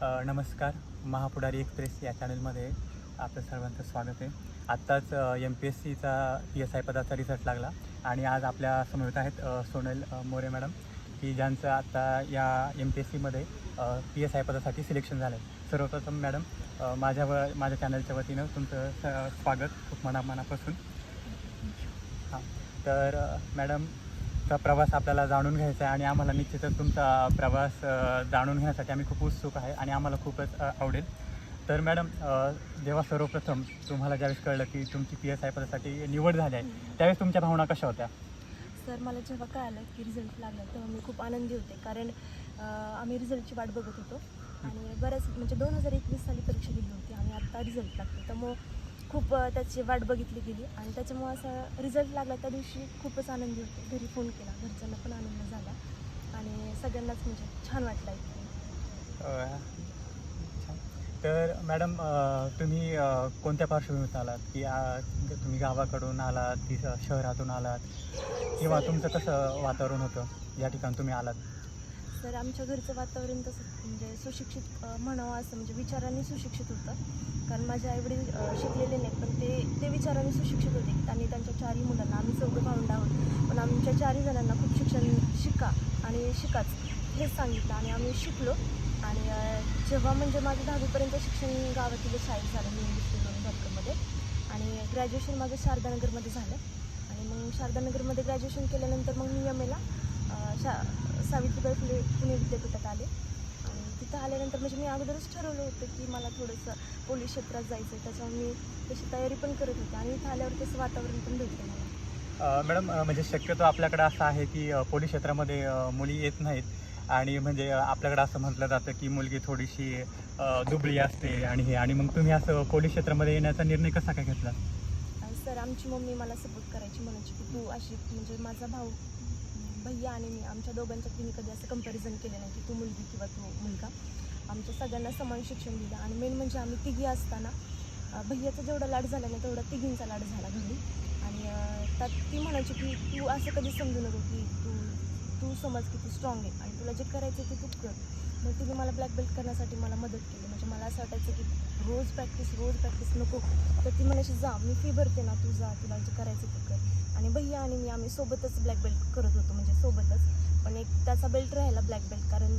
नमस्कार महापुढारी एक्सप्रेस या चॅनलमध्ये आपलं सर्वांचं स्वागत आहे. आत्ताच एम पी एस सीचा पी एस आय पदाचा रिझल्ट लागला आणि आज आपल्यासमोर आहेत सोनल मोरे मॅडम की ज्यांचं आत्ता या एम पी एस सीमध्ये पी एस आय पदासाठी सिलेक्शन झालं आहे सर्वप्रथम मॅडम माझ्या व माझ्या चॅनलच्या वतीनं तुमचं स- स्वागत खूप मनापासून. हां तर मॅडम चा प्रवास आपल्याला जाणून घ्यायचा आहे आणि आम्हाला निश्चितच तुमचा प्रवास जाणून घेण्यासाठी आम्ही खूप उत्सुक आहे आणि आम्हाला खूपच आवडेल. तर मॅडम जेव्हा सर्वप्रथम तुम्हाला ज्यावेळेस कळलं की तुमची पी एस आय पदासाठी निवड झाली आहे त्यावेळेस तुमच्या भावना कशा होत्या? सर मला जेव्हा कळालं की रिझल्ट लागला तेव्हा मी खूप आनंदी होते. कारण आम्ही रिझल्टची वाट बघत होतो आणि बऱ्याच म्हणजे दोन हजार एकवीस साली परीक्षा दिली होती आणि आत्ता रिझल्ट लागतो. त्यामुळं खूप त्याची वाट बघितली गेली आणि त्याच्यामुळं असा रिझल्ट लागला. त्या दिवशी खूपच आनंदी होते घरी फोन केला. घरच्यांना पण आनंद झाला आणि सगळ्यांनाच म्हणजे छान वाटलं ऐकून. छान. तर मॅडम तुम्ही कोणत्या पार्श्वभूमीत आलात? की तुम्ही गावाकडून आलात की शहरातून आलात? किंवा तुमचं कसं वातावरण होतं? या ठिकाणी तुम्ही आलात. तर आमच्या घरचं वातावरण तसं म्हणजे सुशिक्षित म्हणावं असं म्हणजे विचारांनी सुशिक्षित होतं. कारण माझे आईवडील शिकलेले नाहीत पण ते ते विचारांनी सुशिक्षित होते. आणि त्यांच्या चारही मुलांना आम्ही चौघं भावंड आहोत. पण आमच्या चारही जणांना खूप शिक्षण शिका आणि शिकाच हेच सांगितलं आणि आम्ही शिकलो. आणि जेव्हा म्हणजे माझं दहावीपर्यंत शिक्षण गावातील शाळेत झालं मी इंग्लिश मिडियम आणि ग्रॅज्युएशन माझं शारदानगरमध्ये झालं. आणि मग शारदानगरमध्ये ग्रॅज्युएशन केल्यानंतर मग मी एम एला शा सावित्रीबाई फुले पुणे विद्यापीठात आले. आणि तिथं आल्यानंतर म्हणजे मी अगोदरच ठरवलं होतं की मला थोडंसं पोलीस क्षेत्रात जायचं आहे त्याच्यामुळे मी तशी तयारी पण करत होते आणि इथं आल्यावर तसं वातावरण पण भेटलं मला. मॅडम म्हणजे शक्यतो आपल्याकडे असं आहे की पोलीस क्षेत्रामध्ये मुली येत नाहीत. आणि म्हणजे आपल्याकडे असं म्हटलं जातं की मुलगी थोडीशी दुबळी असते आणि हे. आणि मग तुम्ही असं पोलीस क्षेत्रामध्ये येण्याचा निर्णय कसा काय घेतला? सर आमची मम्मी मला सपोर्ट करायची म्हणायची की तू अशी म्हणजे माझा भाऊ भैया आणि मी आमच्या दोघांच्या तिने कधी असं कंपॅरिझन केलं नाही की तू मुलगी किंवा तू मुलगा. आमच्या सगळ्यांना समान शिक्षण दिलं आणि मेन म्हणजे आम्ही तिघी असताना भैयाचा जेवढा लाड झाला नाही तेवढा तिघींचा लाड झाला घरी. आणि त्यात ती म्हणायची की तू असं कधी समजू नको की तू तू समज की तू स्ट्रॉंग आहे आणि तुला जे करायचं ते तू कर. मग तिने मला ब्लॅक बेल्ट करण्यासाठी मला मदत केली. म्हणजे मला असं वाटायचं की रोज प्रॅक्टिस रोज प्रॅक्टिस नको. तर ती म्हणायची जा मी फी भरते ना तू जा तुला जे करायचं ते कर. आणि भैया आणि मी आम्ही सोबतच ब्लॅक बेल्ट करत होतो म्हणजे सोबतच. पण एक त्याचा बेल्ट राहिला ब्लॅक बेल्ट कारण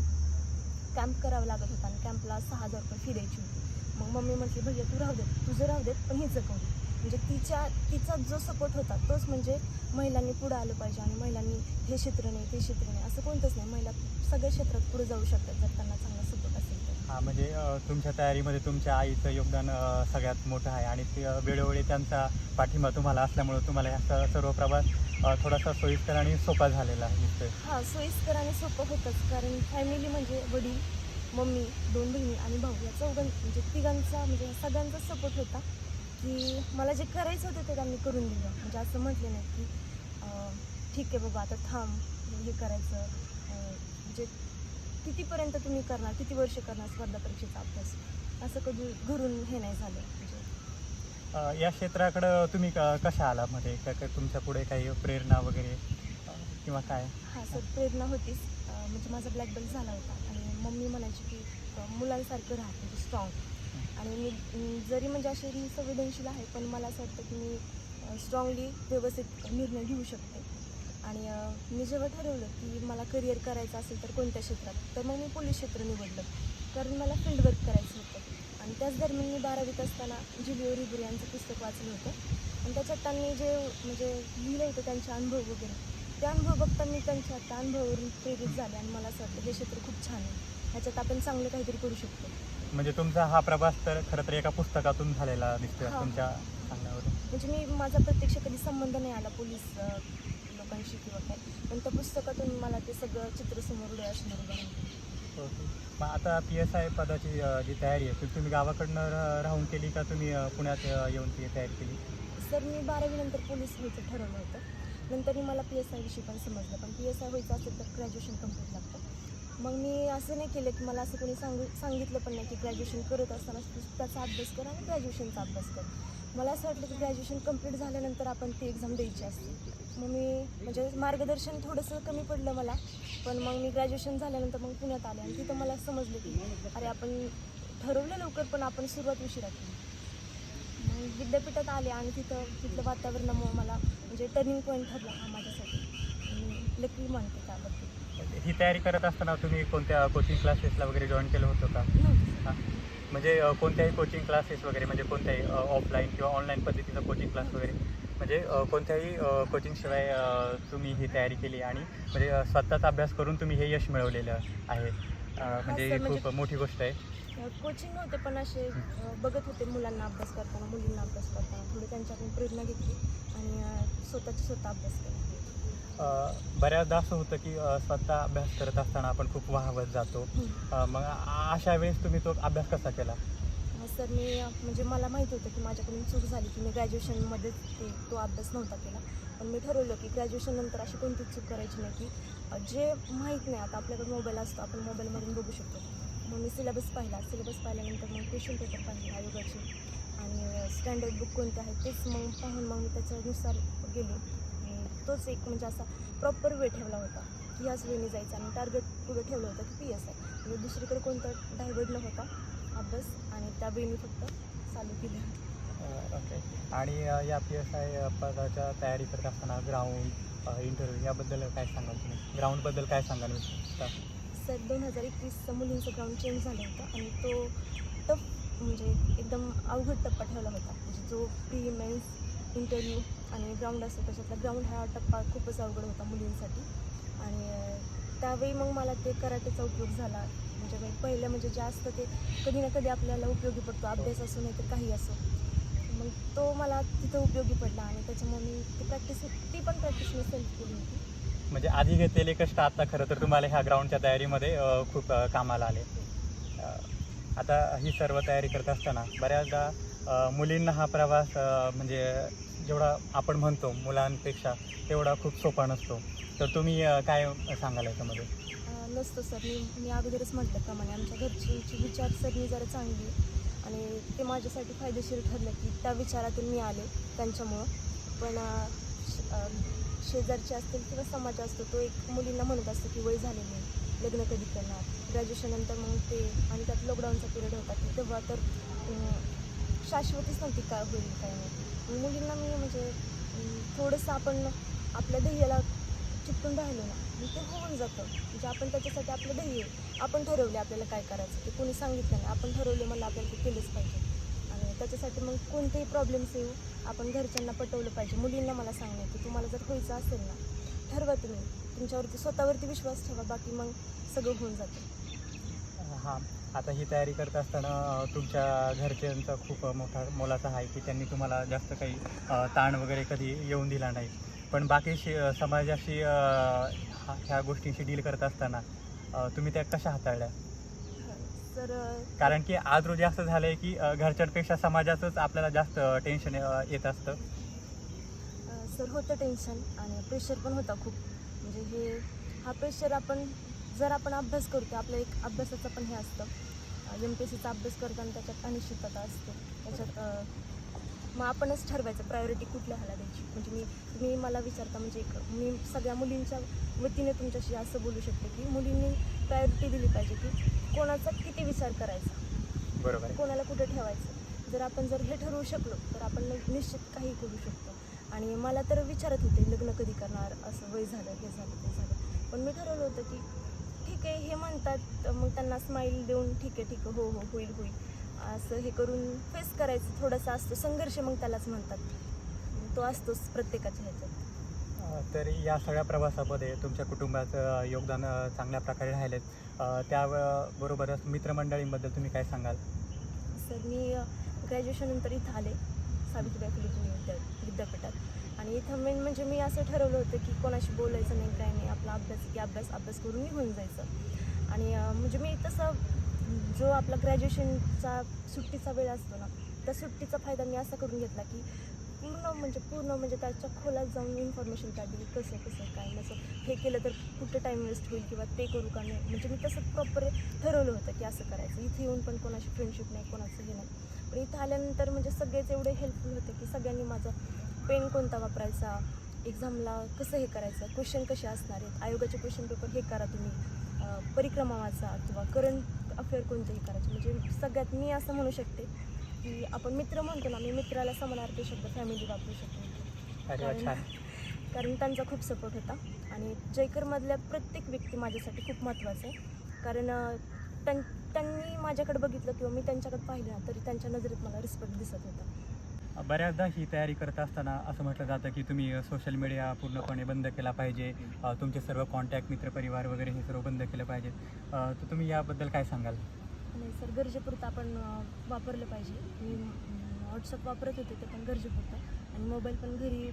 कॅम्प करावा लागत होता आणि कॅम्पला सहा हजार रुपये फी द्यायची होती. मग मम्मी म्हटली भैया तू राहू देत तुझं राहू देत पण हे करू म्हणजे तिच्या तिचा जो सपोर्ट होता तोच म्हणजे महिलांनी पुढं आलं पाहिजे आणि महिलांनी हे क्षेत्र नाही ते क्षेत्र नाही असं कोणतंच नाही. महिला सगळ्या क्षेत्रात पुढे जाऊ शकतात जर त्यांना चांगला सपोर्ट असेल तर. हा म्हणजे तुमच्या तयारीमध्ये तुमच्या आईचं योगदान सगळ्यात मोठं आहे आणि ते वेळोवेळी त्यांचा पाठिंबा तुम्हाला असल्यामुळं तुम्हाला ह्या सर्व प्रवास थोडासा सोयीस्कर आणि सोपा झालेला दिसतोय. हां सोयीस्कर आणि सोपं होतंच कारण फॅमिली म्हणजे वडील मम्मी दोन बहिणी आणि भाऊ या चौघां म्हणजे तिघांचा म्हणजे सगळ्यांचा सपोर्ट होता. की मला जे करायचं होतं ते त्यांनी करून दिलं. म्हणजे असं म्हटले नाही की ठीक आहे बाबा आता थांब हे करायचं. म्हणजे कितीपर्यंत तुम्ही करणार किती वर्ष करणार स्पर्धा परीक्षेचा अभ्यास? असं कधी घरून हे नाही झालं. म्हणजे या क्षेत्राकडं तुम्ही क- कशा आला मध्ये? काय काय तुमच्यापुढे काही प्रेरणा वगैरे किंवा काय? हां सर प्रेरणा होतीच. म्हणजे माझा ब्लॅक बेल्ट झाला होता. आणि मम्मी म्हणायची की मुलांसारखं राहा म्हणजे स्ट्रॉंग आणि मी जरी म्हणजे अशी ही संवेदनशील आहे पण मला असं वाटतं की मी स्ट्रॉंगली व्यवस्थित निर्णय घेऊ शकते. आणि मी जेव्हा ठरवलं की मला करिअर करायचं असेल तर कोणत्या क्षेत्रात तर मग मी पोलीस क्षेत्र निवडलं. कारण मला फील्ड वर्क करायचं होतं. आणि त्याच दरम्यान मी बारावीत असताना जुलिओ रिबुरी यांचं पुस्तक वाचलं होतं. आणि त्याच्यात त्यांनी जे म्हणजे लिहिलं होतं त्यांचे अनुभव वगैरे ते अनुभव बघता मी त्यांच्या त्या अनुभवावरून प्रेरित झाले आणि मला असं वाटतं हे क्षेत्र खूप छान आहे. ह्याच्यात आपण चांगलं काहीतरी करू शकतो. म्हणजे तुमचा हा प्रवास तर खरं तर एका पुस्तकातून झालेला दिसतोय हा. तुमच्या सांगण्यावरून. म्हणजे मी माझा प्रत्यक्ष कधी संबंध नाही आला पोलीस अं, लोकांशी किंवा काय. पण त्या पुस्तकातून मला ते सगळं चित्र समोर डोळ्यासमोर उभं राहिलं. ओके. मग आता पी एस आय पदाची अ, जी तयारी आहे ती तुम्ही गावाकडनं र- राहून केली का तुम्ही अ, पुण्यात अ, येऊन ती तयारी केली? सर मी बारावीनंतर पोलीस व्हायचं ठरवलं होतं. नंतर मला पी एस आयविषयी पण समजलं. पण पी एस आय व्हायचं असेल तर ग्रॅज्युएशन कंप्लीट लागतं. मग मी असं नाही केलं की मला असं कोणी सांगू सांगितलं पण नाही की ग्रॅज्युएशन करत असताना त्याचा अभ्यास कर आणि ग्रॅज्युएशनचा अभ्यास कर. मला असं वाटलं की ग्रॅज्युएशन कंप्लीट झाल्यानंतर आपण ती एक्झाम द्यायची असते. मग मी म्हणजे मार्गदर्शन थोडंसं कमी पडलं मला पण मग मी ग्रॅज्युएशन झाल्यानंतर मग पुण्यात आले आणि तिथं मला समजलं की अरे आपण ठरवलं लवकर पण आपण सुरुवात उशिरा केली. मग विद्यापीठात आले आणि तिथं तिथलं वातावरणामुळं मला म्हणजे टर्निंग पॉईंट ठरला हा माझ्यासाठी. मी लकी म्हणते त्याबद्दल. ही तयारी करत असताना तुम्ही कोणत्या कोचिंग क्लासेसला वगैरे जॉईन केलं होतं का? हां. म्हणजे कोणत्याही कोचिंग क्लासेस वगैरे म्हणजे कोणत्याही ऑफलाईन किंवा ऑनलाईन पद्धतीचा कोचिंग क्लास वगैरे म्हणजे कोणत्याही कोचिंगशिवाय तुम्ही ही तयारी केली आणि म्हणजे स्वतःचा अभ्यास करून तुम्ही हे यश मिळवलेलं आहे. म्हणजे ही म्हणजे- खूप मोठी गोष्ट आहे. कोचिंग नव्हते पण असे बघत होते मुलांना अभ्यास करताना मुलींना अभ्यास करताना. थोडी त्यांच्याकडून प्रेरणा घेतली आणि स्वतःची स्वतः अभ्यास केला. बऱ्याचदा असं होतं की स्वतः अभ्यास करत असताना आपण खूप वाहवत जातो. मग अशा वेळेस तुम्ही तो अभ्यास कसा केला? सर मी म्हणजे मला माहीत होतं की माझ्याकडून चूक झाली की मी ग्रॅज्युएशनमध्येच तो अभ्यास नव्हता केला. पण मी ठरवलं की ग्रॅज्युएशन नंतर अशी कोणतीच चूक करायची नाही की जे माहीत नाही आता आपल्याकडे मोबाईल असतो आपण मोबाईलमधून बघू शकतो. मग मी सिलेबस पाहिला. सिलेबस पाहिल्यानंतर मग क्वेश्चन पेपर पाहिले आयोगाचे. आणि स्टँडर्ड बुक कोणते आहेत तेच मग पाहून मग मी त्याच्यानुसार गेले. तोच एक म्हणजे असा प्रॉपर वे ठेवला होता. की ह्याच वेळी जायचं आणि टार्गेट पुढे ठेवलं होतं की पी एस आय म्हणजे दुसरीकडे कोणतं डायवर्ट न होता अभ्यास आणि त्या मी फक्त चालू केलं. ओके आणि या पी एस आय पदाच्या तयारी करत असताना ग्राउंड इंटरव्ह्यू याबद्दल काय सांगाल तुम्ही? ग्राउंडबद्दल काय सांगाल? सर दोन हजार एकवीसचा मुलींचं ग्राउंड चेंज झालं होतं आणि तो टफ म्हणजे एकदम अवघड टप्पा ठेवला होता. म्हणजे जो प्री मेन्स इंटरव्ह्यू आणि ग्राउंड असतो त्याच्यातला ग्राउंड हा टप्पा खूपच अवघड होता मुलींसाठी. आणि त्यावेळी मग मला ते कराटेचा उपयोग झाला. म्हणजे पहिलं म्हणजे जे असतं ते कधी ना कधी आपल्याला उपयोगी पडतो अभ्यास असो नाही तर काही असो. मग तो मला तिथं उपयोगी पडला आणि त्याच्यामुळे मी ती प्रॅक्टिस ती पण प्रॅक्टिस मी सेल्फ केली होती. म्हणजे आधी घेतलेले कष्ट आता खरं तर तुम्हाला ह्या ग्राउंडच्या तयारीमध्ये खूप कामाला आले. आता ही सर्व तयारी करत असताना बऱ्याचदा मुलींना हा प्रवास म्हणजे जेवढा आपण म्हणतो मुलांपेक्षा तेवढा खूप सोपा नसतो. तर तुम्ही काय सांगाल याच्यामध्ये? नसतो सर. मी मी अगोदरच म्हटल्याप्रमाणे आमच्या घरची विचारसरणी जरा चांगली आणि ते माझ्यासाठी फायदेशीर ठरलं की त्या विचारातून मी आले त्यांच्यामुळं. पण शेजारचे असतील किंवा समाज असतो तो एक मुलींना म्हणत असतो की वय झालेली आहे लग्न कधी करणार? ग्रॅज्युएशननंतर मग ते आणि त्यात लॉकडाऊनचा पिरियड होता की तेव्हा तर शाश्वतच नव्हती काय होईल काय नाही. मुलींना मी म्हणजे थोडंसं आपण आपल्या ध्येयाला चिकटून राहिलो ना ते होऊन जातं. म्हणजे आपण त्याच्यासाठी आपलं ध्येय आपण ठरवले आपल्याला काय करायचं ते कोणी सांगितलं नाही. आपण ठरवले मला आपल्याला ते केलंच पाहिजे. आणि त्याच्यासाठी मग कोणतेही प्रॉब्लेम्स येऊ आपण घरच्यांना पटवलं पाहिजे. मुलींना मला सांगणं की तुम्हाला जर व्हायचं असेल ना ठरवा तुम्ही. तुमच्यावरती स्वतःवरती विश्वास ठेवा बाकी मग सगळं होऊन जातं. हां. आता ही तयारी करत असताना तुमच्या घरच्यांचा खूप मोठा मोलाचा आहे की त्यांनी तुम्हाला जास्त काही ताण वगैरे कधी येऊन दिला नाही. पण बाकीशी अ, समाजाशी ह्या गोष्टींशी डील करत असताना तुम्ही त्या कशा हाताळल्या? तर कारण की आज रोजी असं झालं आहे की घरच्यांपेक्षा समाजाचंच आपल्याला जास्त टेन्शन येत असतं. सर होतं टेन्शन आणि प्रेशर पण होता खूप. म्हणजे हे हा प्रेशर आपण जर आपण अभ्यास करतो आपलं एक अभ्यासाचं पण हे असतं. एम पी एस सीचा अभ्यास करताना त्याच्यात अनिश्चितता असते. त्याच्यात मग आपणच ठरवायचं प्रायोरिटी कुठल्या ह्याला द्यायची. म्हणजे मी तुम्ही मला विचारता म्हणजे एक मी सगळ्या मुलींच्या वतीने तुमच्याशी असं बोलू शकते की मुलींनी प्रायोरिटी दिली पाहिजे की कोणाचा किती विचार करायचा. बरोबर कोणाला कुठे ठेवायचं. जर आपण जर हे ठरवू शकलो तर आपण निश्चित काही करू शकतो. आणि मला तर विचारत होते लग्न कधी करणार असं वय झालं हे झालं ते झालं. पण मी ठरवलं होतं की ठीक आहे हे म्हणतात मग त्यांना स्माईल देऊन ठीक आहे ठीक आहे हो हो होईल होईल. असं हे करून फेस करायचं थोडासा असतो. संघर्ष मग त्यालाच म्हणतात. तो असतोच प्रत्येकाच्या ह्याच्यात. तर या सगळ्या प्रवासामध्ये तुमच्या कुटुंबाचं योगदान चांगल्या प्रकारे राहिलेत. अ, त्या व- बरोबरच मित्रमंडळींबद्दल तुम्ही काय सांगाल? सर मी ग्रॅज्युएशननंतर इथं आले सावित्रीबाई फुले विद्यापीठात. आणि इथं मेन म्हणजे मी असं ठरवलं होतं की कोणाशी बोलायचं नाही काय नाही. आपला अभ्यास की अभ्यास अभ्यास करून निघून जायचं. आणि म्हणजे मी तसं जो आपला ग्रॅज्युएशनचा सुट्टीचा वेळ असतो ना त्या सुट्टीचा फायदा मी असा करून घेतला की पूर्ण म्हणजे पूर्ण म्हणजे त्याच्या खोलात जाऊन इन्फॉर्मेशन काढली कसं कसं काय नसं. हे केलं तर कुठं टाईम वेस्ट होईल किंवा ते करू का नाही? म्हणजे मी तसं प्रॉपर ठरवलं होतं की असं करायचं. इथे येऊन पण कोणाशी फ्रेंडशिप नाही कोणाचं हे नाही. पण इथं आल्यानंतर म्हणजे सगळेच एवढे हेल्पफुल होते की सगळ्यांनी माझं पेन कोणता वापरायचा? एक्झामला कसं हे करायचं? क्वेश्चन कसे असणार आहेत? आयोगाचे क्वेश्चन पेपर हे करा तुम्ही. परिक्रमा वाचा किंवा करंट अफेअर कोणतेही करायचे म्हणजे सगळ्यात मी असं म्हणू शकते की आपण मित्र म्हणतो ना मी मित्राला समानार्थी शब्द फॅमिली वापरू शकतो. कारण- त्यांचा खूप सपोर्ट होता. आणि जयकरमधल्या प्रत्येक व्यक्ती माझ्यासाठी खूप महत्त्वाचं आहे. कारण त्यां त्यांनी माझ्याकडे बघितलं किंवा मी त्यांच्याकडे पाहिलं ना तरी त्यांच्या नजरेत मला रिस्पेक्ट दिसत होता. बऱ्याचदा ही तयारी करत असताना असं म्हटलं जातं की तुम्ही सोशल मीडिया पूर्णपणे बंद केला पाहिजे. तुमचे सर्व कॉन्टॅक्ट मित्रपरिवार वगैरे हे सर्व बंद केलं पाहिजे. तर तुम्ही याबद्दल काय सांगाल? नाही सर गरजेपुरतं आपण वापरलं पाहिजे. मी व्हॉट्सअप वापरत होते ते पण गरजेपुरतं. आणि मोबाईल पण घरी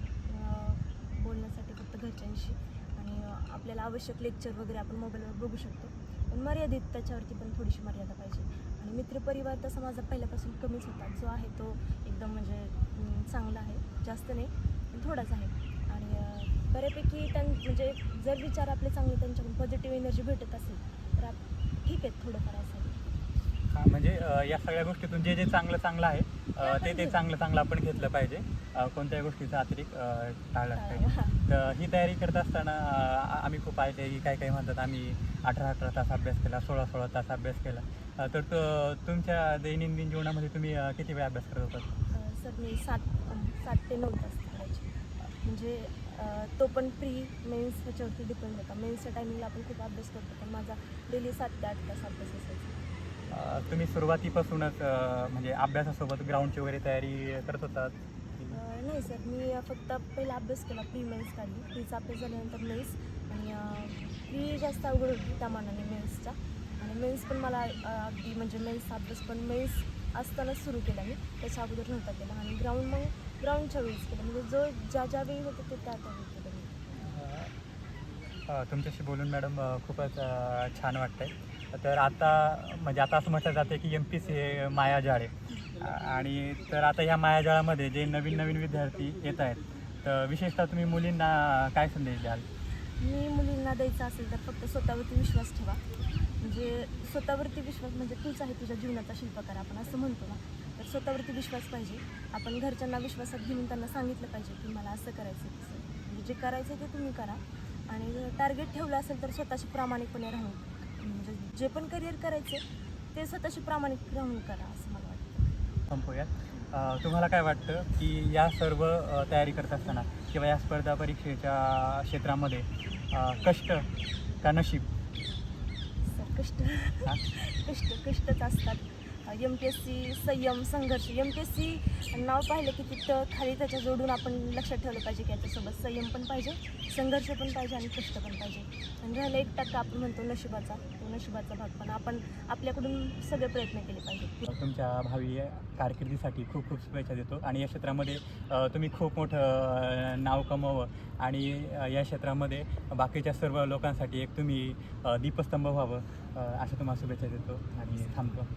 बोलण्यासाठी फक्त घरच्यांशी. आणि आपल्याला आवश्यक लेक्चर वगैरे आपण मोबाईलवर बघू शकतो. पण मर्यादित त्याच्यावरती पण थोडीशी मर्यादा पाहिजे. आणि मित्रपरिवार तसा माझा पहिल्यापासून कमीच होता. जो आहे तो एकदम म्हणजे चांगला आहे. जास्त नाही थोडाच आहे. आणि बऱ्यापैकी त्यां म्हणजे जर विचार आपले चांगले त्यांच्याकडून पॉझिटिव्ह एनर्जी भेटत असेल तर आप ठीक आहे थोडंफार असं. म्हणजे या सगळ्या गोष्टीतून जे जे चांगलं चांगलं आहे ते ते चांगलं चांगलं आपण घेतलं पाहिजे. कोणत्याही गोष्टीचा अतिरेक टाळला पाहिजे. तर ही तयारी करत असताना आम्ही खूप ऐकले की काही काही म्हणतात आम्ही अठरा अठरा तास अभ्यास केला सोळा सोळा तास अभ्यास केला. तर तो- तुमच्या दैनंदिन जीवनामध्ये तुम्ही किती वेळ अभ्यास करत होतात? अ, सर मी सात सात ते नऊ तास म्हणजे तो पण प्री मेन्स ह्याच्यावरती डिपेंड होता. मेन्सच्या टायमिंगला आपण खूप अभ्यास करतो पण माझा डेली सात ते आठ तास अभ्यास असायचा. तुम्ही सुरुवातीपासूनच म्हणजे अभ्यासासोबत ग्राउंडची वगैरे तयारी करत होतात? नाही सर मी फक्त पहिला अभ्यास केला प्री मेन्स काढली प्रीचा अभ्यास झाल्यानंतर मेन्स आणि प्री जास्त अवघड होती त्या मानाने मेन्सच्या आणि मेन्स पण मला अगदी म्हणजे मेन्सचा अभ्यास पण मेन्स असतानाच सुरू केला मी. त्याच्या अगोदर नव्हता केला. आणि ग्राउंड मग ग्राउंडच्या वेळीच केलं. म्हणजे जो ज्या ज्या वेळी होतं ते त्या त्या वेळी केलं मी. तुमच्याशी बोलून मॅडम खूपच छान वाटतंय. तर आता म्हणजे आता असं म्हटलं जातं की एम पी सी हे मायाजाळ आहे आणि तर आता ह्या मायाजाळामध्ये जे नवीन नवीन विद्यार्थी येत आहेत तर विशेषतः तुम्ही मुलींना काय संदेश द्याल? मी मुलींना द्यायचा असेल तर फक्त स्वतःवरती विश्वास ठेवा. म्हणजे स्वतःवरती विश्वास म्हणजे तूच आहे तुझ्या जीवनाचा शिल्पकार आपण असं म्हणतो ना. तर स्वतःवरती विश्वास पाहिजे. आपण घरच्यांना विश्वासात घेऊन त्यांना सांगितलं पाहिजे की मला असं करायचं तसं. म्हणजे जे करायचं आहे ते तुम्ही करा. आणि टार्गेट ठेवलं असेल तर स्वतःशी प्रामाणिकपणे राहून. जे पण करिअर करायचं ते स्वतःशी प्रामाणिक राहून करा असं मला वाटतं. संपूयात. तुम्हाला काय वाटतं की या सर्व तयारी करत असताना किंवा या स्पर्धा परीक्षेच्या क्षेत्रामध्ये कष्ट का नशीब? सर कष्ट? कष्ट कष्टच असतात. एम पी एस सी संयम संघर्ष एम पी एस सी नाव पाहिलं की तिथं खाली त्याच्या जोडून आपण लक्षात ठेवलं पाहिजे की याच्यासोबत संयम पण पाहिजे संघर्ष पण पाहिजे आणि कष्ट पण पाहिजे. आणि राहिला एक टक्का आपण म्हणतो नशिबाचा तो नशिबाचा भाग पण आपण आपल्याकडून सगळे प्रयत्न केले पाहिजे. तुमच्या भावी कारकिर्दीसाठी खूप खूप शुभेच्छा देतो आणि या क्षेत्रामध्ये तुम्ही खूप मोठं नाव कमवावं आणि या क्षेत्रामध्ये बाकीच्या सर्व लोकांसाठी एक तुम्ही दीपस्तंभ व्हावं अशा तुम्हाला शुभेच्छा देतो आणि थांबतो.